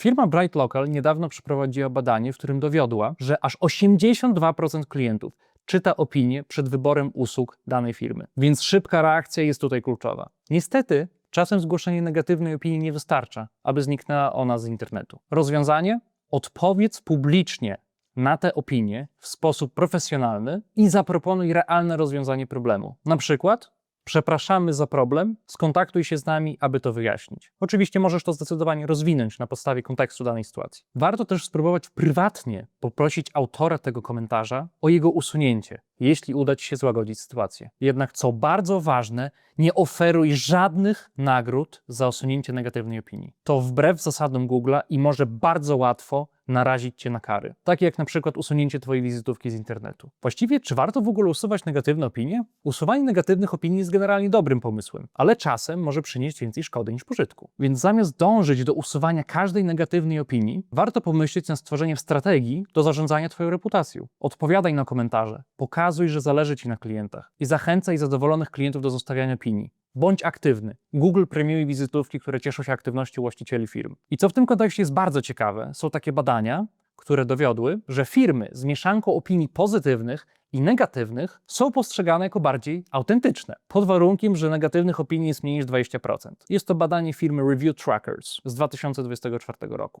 Firma Bright Local niedawno przeprowadziła badanie, w którym dowiodła, że aż 82% klientów czyta opinie przed wyborem usług danej firmy. Więc szybka reakcja jest tutaj kluczowa. Niestety, czasem zgłoszenie negatywnej opinii nie wystarcza, aby zniknęła ona z internetu. Rozwiązanie? Odpowiedz publicznie na te opinie w sposób profesjonalny i zaproponuj realne rozwiązanie problemu. Na przykład Przepraszamy za problem, skontaktuj się z nami, aby to wyjaśnić. Oczywiście możesz to zdecydowanie rozwinąć na podstawie kontekstu danej sytuacji. Warto też spróbować prywatnie poprosić autora tego komentarza o jego usunięcie, jeśli uda ci się złagodzić sytuację. Jednak co bardzo ważne, nie oferuj żadnych nagród za usunięcie negatywnej opinii. To wbrew zasadom Google'a i może bardzo łatwo narazić cię na kary. Takie jak na przykład usunięcie twojej wizytówki z internetu. Właściwie, czy warto w ogóle usuwać negatywne opinie? Usuwanie negatywnych opinii jest generalnie dobrym pomysłem, ale czasem może przynieść więcej szkody niż pożytku. Więc zamiast dążyć do usuwania każdej negatywnej opinii, warto pomyśleć nad stworzeniem strategii do zarządzania twoją reputacją. Odpowiadaj na komentarze, pokazuj, że zależy ci na klientach i zachęcaj zadowolonych klientów do zostawiania opinii. Bądź aktywny. Google premiuje wizytówki, które cieszą się aktywnością właścicieli firm. I co w tym kontekście jest bardzo ciekawe, są takie badania, które dowiodły, że firmy z mieszanką opinii pozytywnych i negatywnych są postrzegane jako bardziej autentyczne, pod warunkiem, że negatywnych opinii jest mniej niż 20%. Jest to badanie firmy Review Trackers z 2024 roku.